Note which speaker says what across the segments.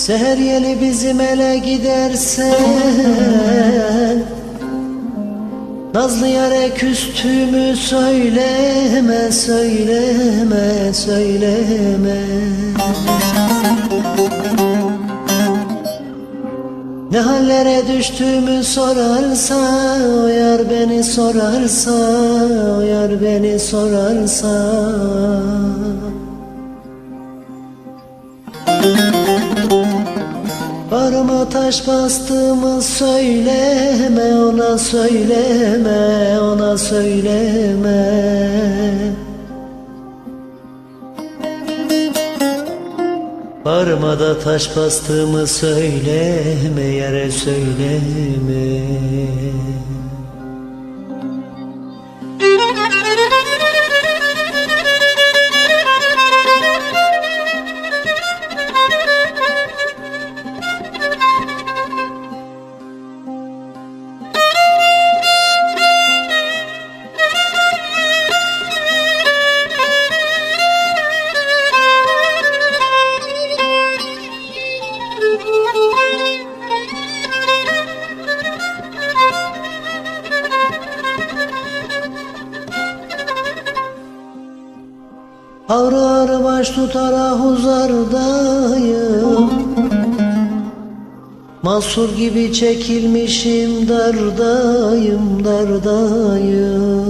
Speaker 1: Seher yeli bizim ele gidersen Nazlı yare küstüğümü söyleme, söyleme, söyleme. Ne hallere düştüğümü sorarsa yar beni sorarsa yar beni sorarsa Bağrıma taş bastığımı söyleme ona söyleme ona söyleme. Bağrıma da taş bastığımı söyleme yere söyleme Ağrı baş tutar ah huzardayım Mahsur gibi çekilmişim dardayım dardayım.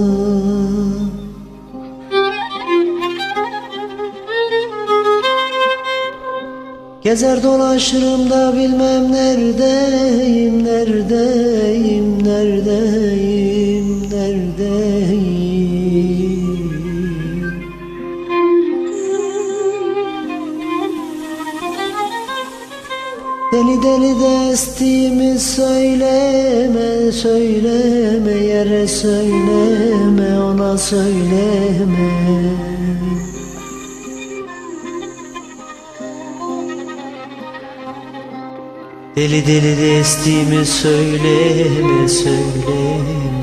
Speaker 1: Gezer dolaşırım da bilmem neredeyim, neredeyim, neredeyim, Deli deli de estiğimi söyleme, söyleme, yere söyleme, ona söyleme. Deli deli de estiğimi söyleme söyleme